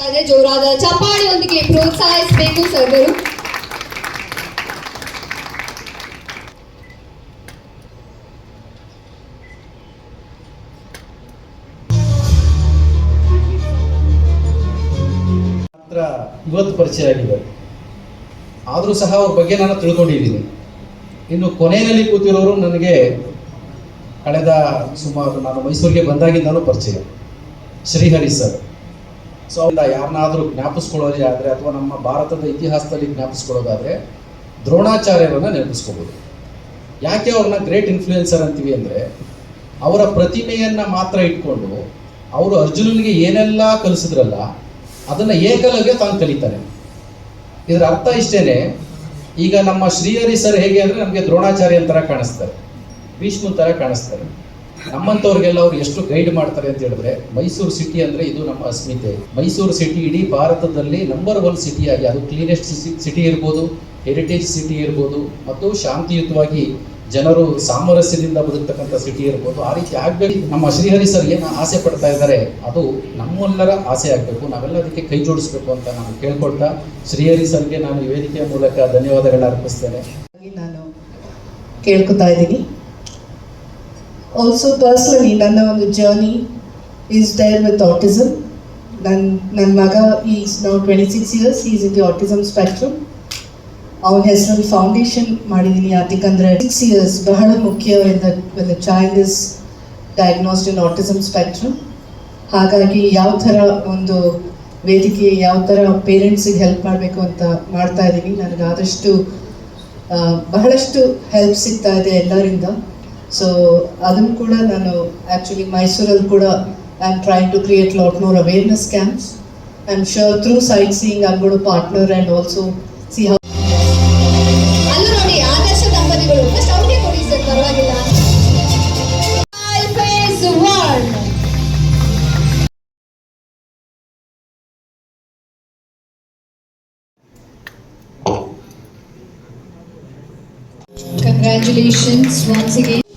ಇದ್ದಾರೆ ಜೋರಾದ ಚಪ್ಪಾಳಿಯೊಂದಿಗೆ ಪ್ರೋತ್ಸಾಹಿಸಬೇಕು ಸರ್ವರು. ಇವತ್ತು ಪರಿಚಯ ಆಗಿದೆ. ಆದರೂ ಸಹ ಅವ್ರ ಬಗ್ಗೆ ನಾನು ತಿಳ್ಕೊಂಡಿದ್ದೀನಿ. ಇನ್ನು ಕೊನೆಯಲ್ಲಿ ಕೂತಿರೋರು ನನಗೆ ಕಳೆದ ಸುಮಾರು ನಾನು ಮೈಸೂರಿಗೆ ಬಂದಾಗಿಂದಲೂ ಪರಿಚಯ. ಶ್ರೀಹರಿ ಸರ್. ಸೊ ಯಾರನ್ನಾದರೂ ಜ್ಞಾಪಿಸ್ಕೊಳ್ಳೋದೇ ಆದರೆ ಅಥವಾ ನಮ್ಮ ಭಾರತದ ಇತಿಹಾಸದಲ್ಲಿ ಜ್ಞಾಪಿಸ್ಕೊಳ್ಳೋದಾದರೆ ದ್ರೋಣಾಚಾರ್ಯರನ್ನು ನೆನಪಿಸ್ಕೋಬೋದು. ಯಾಕೆ ಅವ್ರನ್ನ ಗ್ರೇಟ್ ಇನ್ಫ್ಲೂಯೆನ್ಸರ್ ಅಂತೀವಿ ಅಂದರೆ ಅವರ ಪ್ರತಿಮೆಯನ್ನು ಮಾತ್ರ ಇಟ್ಕೊಂಡು ಅವರು ಅರ್ಜುನನಿಗೆ ಏನೆಲ್ಲ ಕಲಿಸಿದ್ರಲ್ಲ ಅದನ್ನು ಏಕಲವ್ಯ ತಾನು ಕಲಿತಾನೆ. ಇದರ ಅರ್ಥ ಇಷ್ಟೇನೆ. ಈಗ ನಮ್ಮ ಶ್ರೀಹರಿ ಸರ್ ಹೇಗೆ ಅಂದರೆ ನಮಗೆ ದ್ರೋಣಾಚಾರ್ಯ ಥರ ಕಾಣಿಸ್ತಾರೆ. ಭೀಷ್ಮನ್ ಥರ ಕಾಣಿಸ್ತಾರೆ. ನಮ್ಮಂಥವ್ರಿಗೆಲ್ಲ ಅವ್ರು ಎಷ್ಟು ಗೈಡ್ ಮಾಡ್ತಾರೆ ಅಂತ ಹೇಳಿದ್ರೆ, ಮೈಸೂರು ಸಿಟಿ ಅಂದ್ರೆ ಇದು ನಮ್ಮ ಅಸ್ಮಿತೆ. ಮೈಸೂರು ಸಿಟಿ ಇಡೀ ಭಾರತದಲ್ಲಿ ನಂಬರ್ ಒನ್ ಸಿಟಿಯಾಗಿ ಅದು ಕ್ಲೀನೆಸ್ಟ್ ಸಿಟಿ ಇರ್ಬೋದು ಹೆರಿಟೇಜ್ ಸಿಟಿ ಇರ್ಬೋದು, ಮತ್ತು ಶಾಂತಿಯುತವಾಗಿ ಜನರು ಸಾಮರಸ್ಯದಿಂದ ಬದುಕ್ತಕ್ಕಂಥ ಸಿಟಿ ಇರ್ಬೋದು. ಆ ರೀತಿ ಆಗಬೇಕು. ನಮ್ಮ ಶ್ರೀಹರಿ ಸರ್ ಏನು ಆಸೆ ಪಡ್ತಾ ಇದ್ದಾರೆ, ಅದು ನಮ್ಮೆಲ್ಲರ ಆಸೆ ಆಗಬೇಕು. ನಾವೆಲ್ಲ ಅದಕ್ಕೆ ಕೈ ಜೋಡಿಸ್ಬೇಕು ಅಂತ ನಾನು ಕೇಳ್ಕೊಳ್ತಾ, ಶ್ರೀಹರಿ ಸರ್ಗೆ ನಾನು ವೇದಿಕೆಯ ಮೂಲಕ ಧನ್ಯವಾದಗಳನ್ನ ಅರ್ಪಿಸ್ತೇನೆ. ಆಗಿ ನಾನು ಕೇಳ್ಕೊತಾ ಇದ್ದೀನಿ. ಆಲ್ಸೋ ಪರ್ಸ್ನಲಿ ನನ್ನ ಒಂದು journey is dire with autism ನನ್ನ ನನ್ನ ಮಗ ಈಸ್ ನಾವು twenty six years is in the autism spectrum ಅವನ ಹೆಸರಲ್ಲಿ ಫೌಂಡೇಶನ್ ಮಾಡಿದ್ದೀನಿ ಯಾಕಂದರೆ ಸಿಕ್ಸ್ ಇಯರ್ಸ್ ಬಹಳ ಮುಖ್ಯ the child is diagnosed in autism spectrum ಹಾಗಾಗಿ ಯಾವ ಥರ ಒಂದು ವೇದಿಕೆ, ಯಾವ ಥರ ಪೇರೆಂಟ್ಸಿಗೆ ಹೆಲ್ಪ್ ಮಾಡಬೇಕು ಅಂತ ಮಾಡ್ತಾ ಇದ್ದೀನಿ ನನಗೆ ಆದಷ್ಟು ಬಹಳಷ್ಟು ಹೆಲ್ಪ್ ಸಿಗ್ತಾ ಇದೆ ಎಲ್ಲರಿಂದ. ಸೊ ಅದನ್ನು ಕೂಡ ನಾನು ಆ್ಯಕ್ಚುಲಿ ಮೈಸೂರಲ್ಲಿ ಕೂಡ I am trying to create lot more awareness camps I am sure through sightseeing I got partner and also see how Congratulations once again.